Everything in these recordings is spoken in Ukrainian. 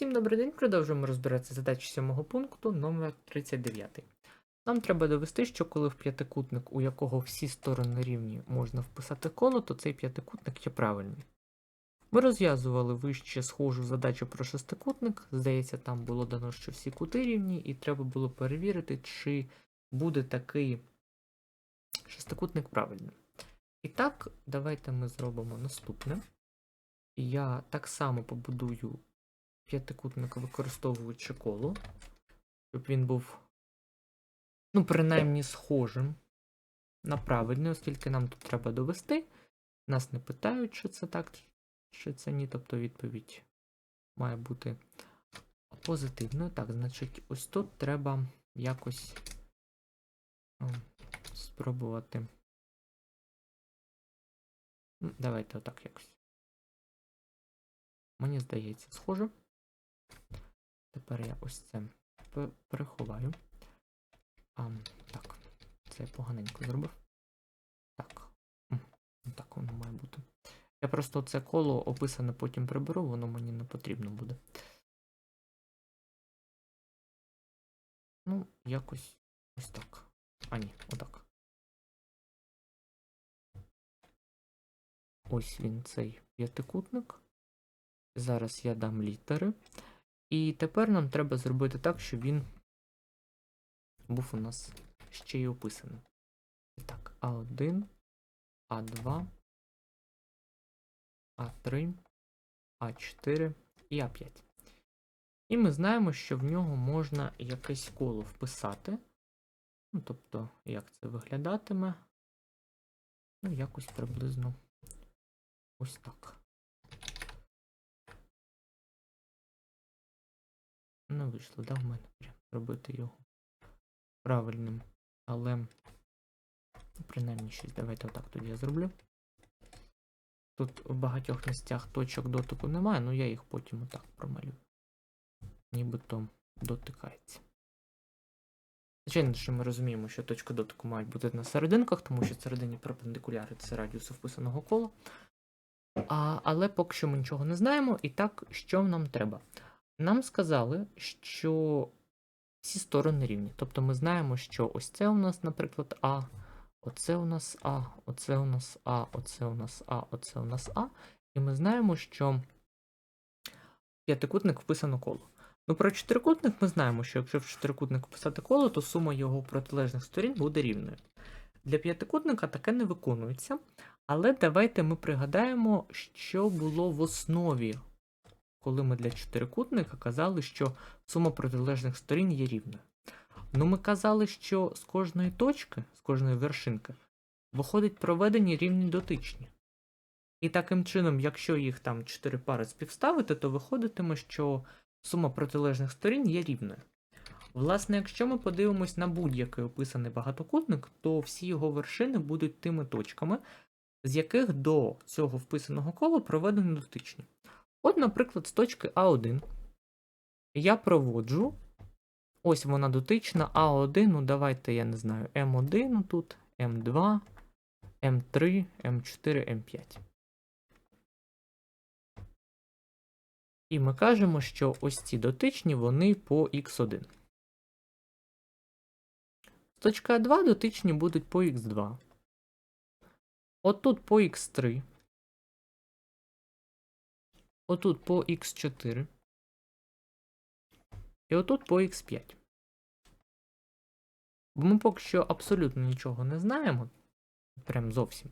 Всім добрий день, продовжуємо розбиратися задачі сьомого пункту номер 39. Нам треба довести, що коли в п'ятикутник, у якого всі сторони рівні, можна вписати коло, то цей п'ятикутник є правильний. Ми розв'язували вище схожу задачу про шестикутник. Здається, там було дано, що всі кути рівні, і треба було перевірити, чи буде такий шестикутник правильним. І так, давайте ми зробимо наступне. Я так само побудую п'ятикутник, використовуючи коло, щоб він був, ну, принаймні схожим на правильний, оскільки нам тут треба довести. Нас не питають, чи це так, чи це ні. Тобто відповідь має бути позитивною. Так, значить, ось тут треба якось спробувати. Давайте отак якось. Мені здається, схоже. Тепер я ось це переховаю. А, так, це я поганенько зробив. Так. Так воно має бути. Я просто це коло описане потім приберу, воно мені не потрібно буде. Ну, якось ось так. А ні, отак. Ось він цей п'ятикутник. Зараз я дам літери. І тепер нам треба зробити так, щоб він був у нас ще й описаний. І так, А1, А2, А3, А4 і А5. І ми знаємо, що в нього можна якесь коло вписати. Ну, тобто, як це виглядатиме. Ну, якось приблизно ось так. Не вийшло, да, в мене прям робити його правильним. Але, ну, принаймні щось, давайте отак тоді я зроблю. Тут в багатьох місцях точок дотику немає, ну я їх потім отак промалюю. Нібито дотикається. Звичайно, що ми розуміємо, що точки дотику мають бути на серединках, тому що середині перпендикуляри це радіус вписаного кола. А, але поки що ми нічого не знаємо. І так, що нам треба? Нам сказали, що всі сторони рівні. Тобто ми знаємо, що ось це у нас, наприклад, А, оце у нас А, оце у нас А, оце у нас А, оце у нас А. І ми знаємо, що п'ятикутник вписано коло. Ну, про чотирикутник ми знаємо, що якщо в чотирикутник вписати коло, то сума його протилежних сторін буде рівною. Для п'ятикутника таке не виконується, але давайте ми пригадаємо, що було в основі коли ми для чотирикутника казали, що сума протилежних сторін є рівною. Ну, ми казали, що з кожної точки, з кожної вершинки, виходить проведені рівні дотичні. І таким чином, якщо їх там 4 пари співставити, то виходитиме, що сума протилежних сторін є рівною. Власне, якщо ми подивимось на будь-який описаний багатокутник, то всі його вершини будуть тими точками, з яких до цього вписаного кола проведені дотичні. От, наприклад, з точки А1 я проводжу. Ось вона дотична А1, ну давайте, я не знаю, М1 тут, М2, М3, М4, М5. І ми кажемо, що ось ці дотичні вони по Х1. З точки А2 дотичні будуть по Х2. От тут по Х3. Отут по Х4. І отут по Х5. Бо ми поки що абсолютно нічого не знаємо. Прям зовсім.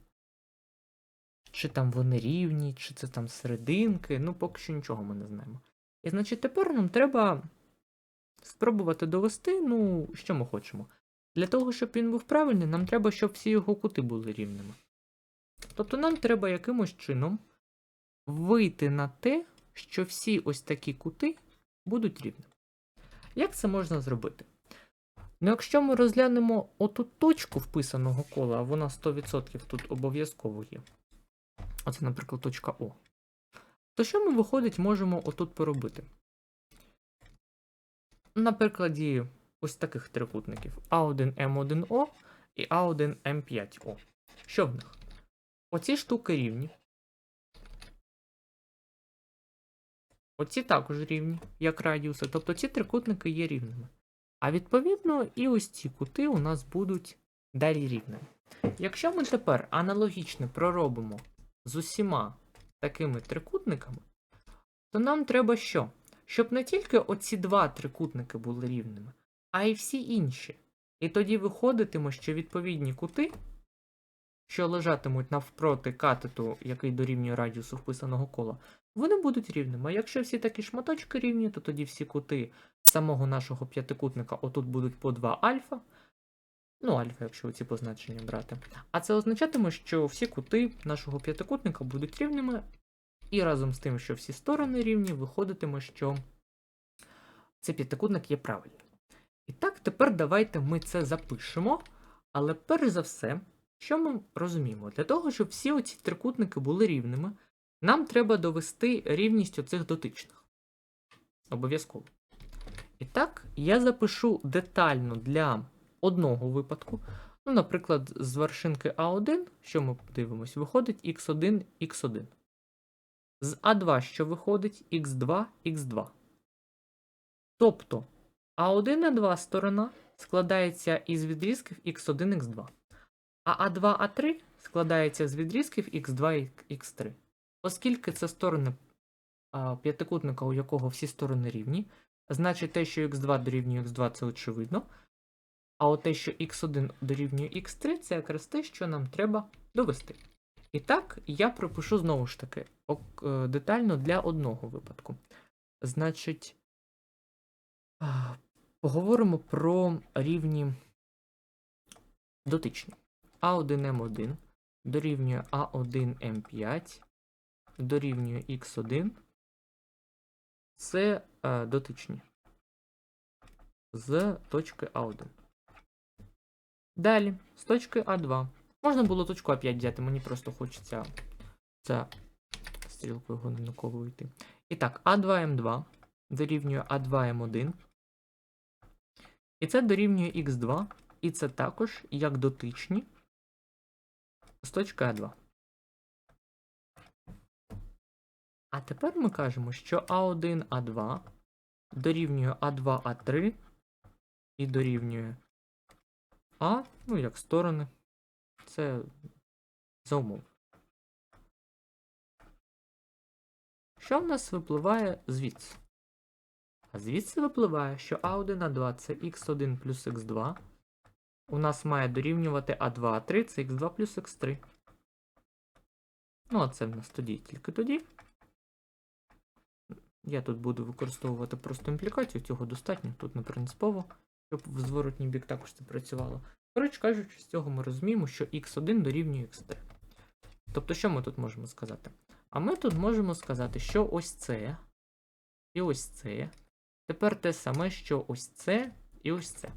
Чи там вони рівні, чи це там серединки. Ну, поки що нічого ми не знаємо. І значить, тепер нам треба спробувати довести, ну, що ми хочемо. Для того, щоб він був правильний, нам треба, щоб всі його кути були рівними. Тобто нам треба якимось чином вийти на те, що всі ось такі кути будуть рівними. Як це можна зробити? Ну, якщо ми розглянемо оту точку вписаного кола, а вона 100% тут обов'язково є. Оце, наприклад, точка О. То що ми, виходить, можемо отут поробити? На прикладі ось таких трикутників А1М1О і А1М5О. Що в них? Оці штуки рівні. Оці також рівні, як радіуси, тобто ці трикутники є рівними. А відповідно, і ось ці кути у нас будуть далі рівними. Якщо ми тепер аналогічно проробимо з усіма такими трикутниками, то нам треба що? Щоб не тільки оці два трикутники були рівними, а й всі інші. І тоді виходитиме, що відповідні кути, що лежатимуть навпроти катету, який дорівнює радіусу вписаного кола, вони будуть рівними. А якщо всі такі шматочки рівні, то тоді всі кути самого нашого п'ятикутника отут будуть по 2 альфа. Ну, альфа, якщо ці позначення брати. А це означатиме, що всі кути нашого п'ятикутника будуть рівними, і разом з тим, що всі сторони рівні, виходитиме, що цей п'ятикутник є правильним. І так, тепер давайте ми це запишемо. Але перш за все, що ми розуміємо? Для того, щоб всі оці трикутники були рівними, нам треба довести рівність оцих дотичних. Обов'язково. І так, я запишу детально для одного випадку. Ну, наприклад, з вершинки А1, що ми подивимось, виходить x1, x1. З А2, що виходить x2, x2. Тобто А1, А2 сторона складається із відрізків x1, x2. А А2, А3 складається з відрізків x2 і x3. Оскільки це сторони п'ятикутника, у якого всі сторони рівні, значить те, що x2 дорівнює x2, це очевидно. А от те, що x1 дорівнює x3, це якраз те, що нам треба довести. І так, я пропишу знову ж таки е, детально для одного випадку. Значить, поговоримо про рівні дотичні. А1М1 дорівнює А1М5 дорівнює x1. Це е, дотичні з точки А1. Далі, з точки А2. Можна було точку А5 взяти, мені просто хочеться за стрілкою годинниковою йти. І так, А2М2 дорівнює А2М1. І це дорівнює Х2. І це також як дотичні з точки А2. А тепер ми кажемо, що А1, А2 дорівнює А2, А3 і дорівнює А, ну як сторони. Це за умов. Що в нас випливає звідси? А звідси випливає, що А1, А2 це х1 плюс х2. У нас має дорівнювати А2, А3 це х2 плюс х3. Ну, а це в нас тоді тільки тоді. Я тут буду використовувати просто імплікацію, цього достатньо, тут не принципово, щоб в зворотній бік також це працювало. Коротше кажучи, з цього ми розуміємо, що x1 дорівнює x3. Тобто, що ми тут можемо сказати? А ми тут можемо сказати, що ось це і ось це. Тепер те саме, що ось це і ось це.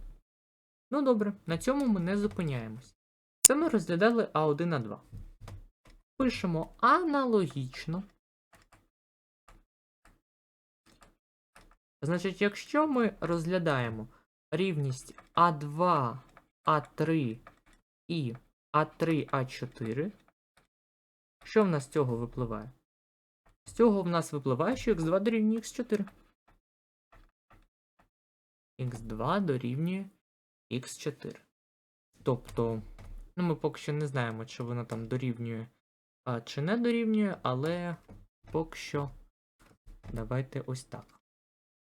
Ну добре, на цьому ми не зупиняємось. Це ми розглядали А1 А2. Пишемо аналогічно. Значить, якщо ми розглядаємо рівність А2, А3 і А3, А4, що в нас з цього випливає? З цього в нас випливає, що х2 дорівнює х4. х2 дорівнює х4. Тобто, ну ми поки що не знаємо, чи воно там дорівнює а, чи не дорівнює, але поки що давайте ось так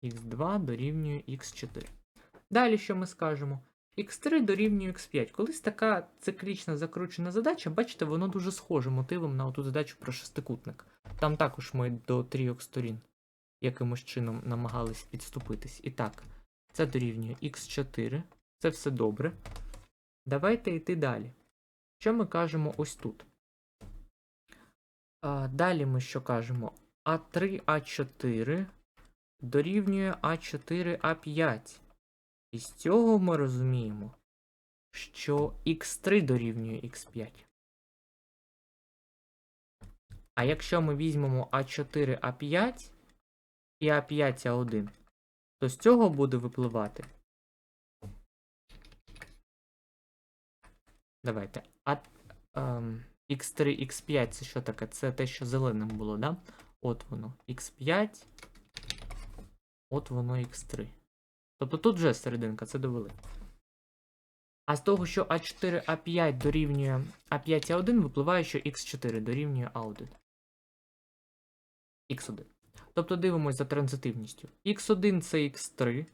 x2 дорівнює x4. Далі що ми скажемо? x3 дорівнює x5. Колись така циклічна закручена задача, бачите, воно дуже схоже мотивом на ту задачу про шестикутник. Там також ми до трійок сторін якимось чином намагались підступитись. І так, це дорівнює x4. Це все добре. Давайте йти далі. Що ми кажемо ось тут? А, далі ми що кажемо? А3, А4 дорівнює А4, А5. І з цього ми розуміємо, що х3 дорівнює х5. А якщо ми візьмемо А4, А5 і А5, А1, то з цього буде випливати. Давайте. А, ем, x3, x5 це що таке? Це те, що зеленим було, да? От воно. x5, От воно х3. Тобто тут вже серединка, це довели. А з того, що А4, А5 дорівнює А5 А1, випливає, що Х4 дорівнює А1. Х1. Тобто дивимось за транзитивністю. Х1 це Х3,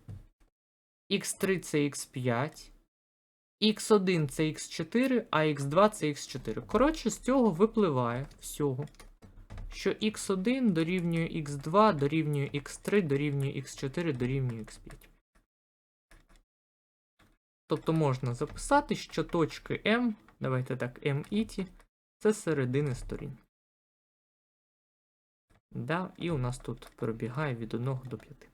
Х3 це Х5, Х1 це Х4, а Х2 це Х4. Коротше, з цього випливає всього, що Х1 дорівнює Х2, дорівнює Х3, дорівнює Х4, дорівнює Х5. Тобто можна записати, що точки М, давайте так, М і Т, це середини сторін. Да, і у нас тут пробігає від 1 до 5.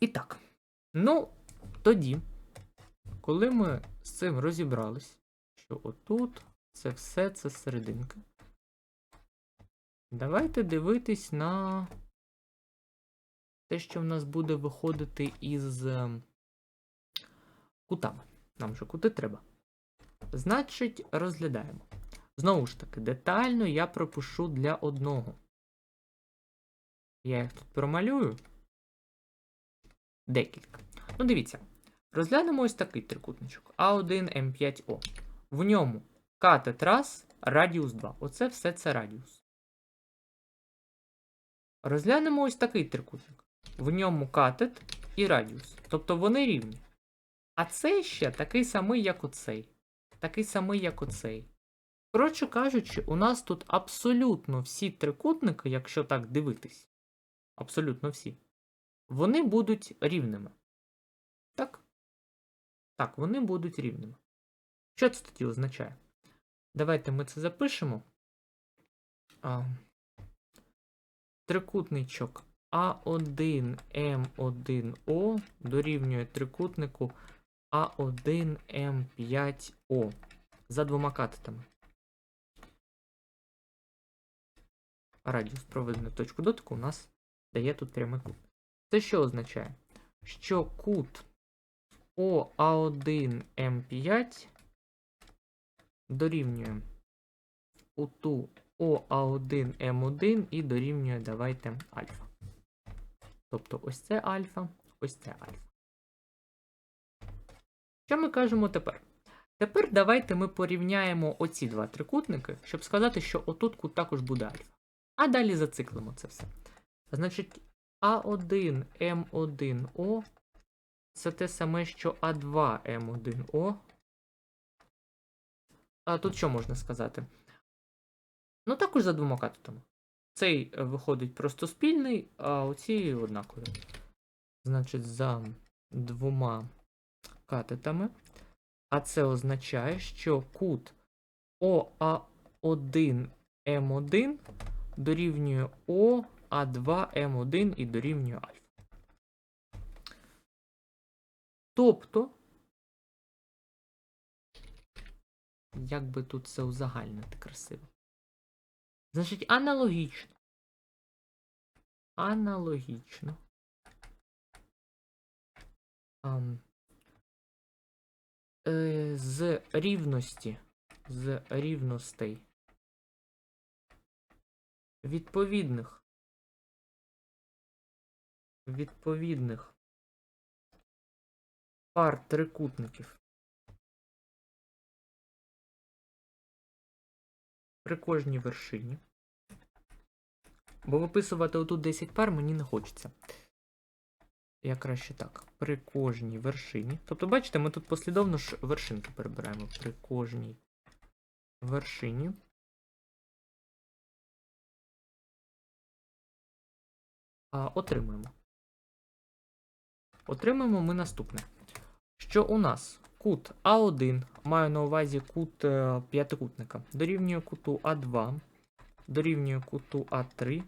І так. Ну, тоді, коли ми з цим розібрались, що отут це все це серединка. Давайте дивитись на те, що в нас буде виходити із ем, кутами. Нам же кути треба. Значить, розглядаємо. Знову ж таки, детально я пропишу для одного. Я їх тут промалюю. Декілька. Ну, дивіться. Розглянемо ось такий трикутничок. А1, М5О. В ньому катет раз, радіус 2. Оце все це радіус. Розглянемо ось такий трикутник. В ньому катет і радіус. Тобто вони рівні. А цей ще такий самий, як оцей. Такий самий, як оцей. Коротше кажучи, у нас тут абсолютно всі трикутники, якщо так дивитись, абсолютно всі, вони будуть рівними. Так? Вони будуть рівними. Що це тоді означає? Давайте ми це запишемо. А, трикутничок А1, М1О дорівнює трикутнику А1, М5О за двома катетами. Радіус проведеної точку дотику у нас дає тут прямий кут. Це що означає? Що кут ОА1 М5 дорівнює куту ОА1 М1 і дорівнює, давайте, альфа. Тобто ось це альфа, ось це альфа. Що ми кажемо тепер? Тепер давайте ми порівняємо оці два трикутники, щоб сказати, що отут кут також буде альфа. А далі зациклимо це все. Значить, А1 М1О це те саме, що А2 М1О. А тут що можна сказати? Ну, також за двома катетами. Цей е, виходить просто спільний, а оці однакові. Значить, за двома катетами. А це означає, що кут ОА1 М1 дорівнює О, А2 М1 і дорівнює альфа. Тобто, як би тут це узагальнити красиво? Значить, аналогічно. Аналогічно. Ам, е, з рівності. З рівностей. Відповідних. Відповідних пар трикутників. При кожній вершині. Бо виписувати отут 10 пар мені не хочеться. Я краще так. При кожній вершині. Тобто, бачите, ми тут послідовно ж вершинки перебираємо. При кожній вершині. А, Отримуємо. Отримуємо ми наступне. Що у нас кут А1, маю на увазі кут е, п'ятикутника, дорівнює куту А2, дорівнює куту А3,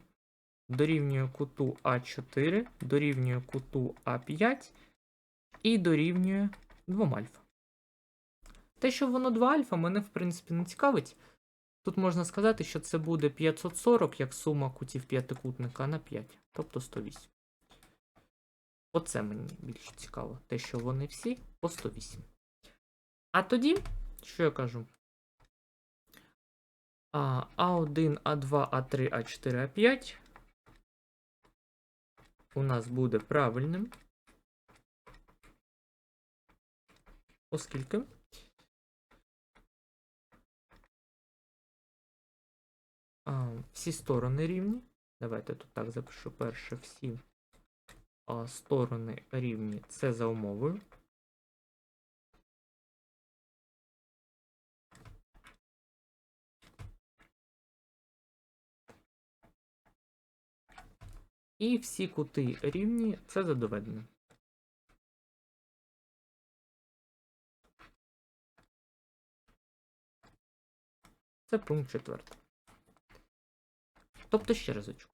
дорівнює куту А4, дорівнює куту А5 і дорівнює 2 альфа. Те, що воно 2 альфа, мене в принципі не цікавить. Тут можна сказати, що це буде 540 як сума кутів п'ятикутника на 5, тобто 108. Оце мені більше цікаво. Те, що вони всі по 108. А тоді, що я кажу? А, А1, А2, А3, А4, А5 у нас буде правильним. Оскільки а, всі сторони рівні. Давайте тут так запишу перше всі сторони рівні. Це за умовою. І всі кути рівні це за доведеним. Це пункт четвертий. Тобто ще разочок.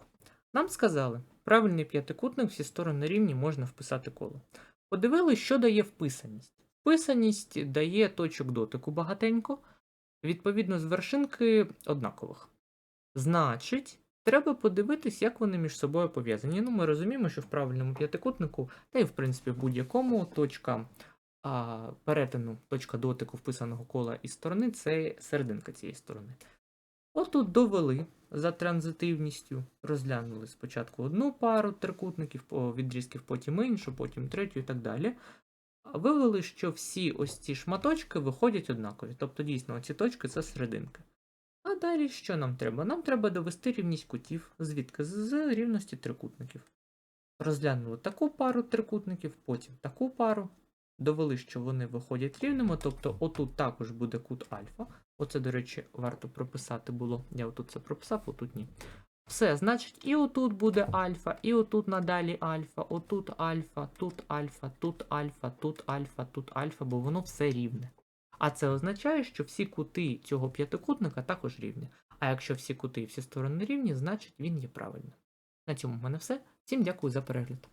Нам сказали, правильний п'ятикутник, всі сторони рівні можна вписати коло. Подивились, що дає вписаність. Вписаність дає точок дотику багатенько, відповідно з вершинки однакових. Значить, треба подивитись, як вони між собою пов'язані. Ну, ми розуміємо, що в правильному п'ятикутнику, та й в принципі в будь-якому точка а, перетину, точка дотику вписаного кола із сторони це серединка цієї сторони. Отут довели за транзитивністю, розглянули спочатку одну пару трикутників, відрізків, потім іншу, потім третю і так далі. Вивели, що всі ось ці шматочки виходять однакові. Тобто, дійсно, ці точки це серединка. А далі що нам треба? Нам треба довести рівність кутів. Звідки? З рівності трикутників. Розглянули таку пару трикутників, потім таку пару. Довели, що вони виходять рівними, тобто отут також буде кут альфа. Оце, до речі, варто прописати було. Я отут це прописав, отут ні. Все, значить, і отут буде альфа, і отут надалі альфа, отут альфа, тут альфа, тут альфа, тут альфа, тут альфа, бо воно все рівне. А це означає, що всі кути цього п'ятикутника також рівні. А якщо всі кути і всі сторони рівні, значить він є правильним. На цьому в мене все. Всім дякую за перегляд.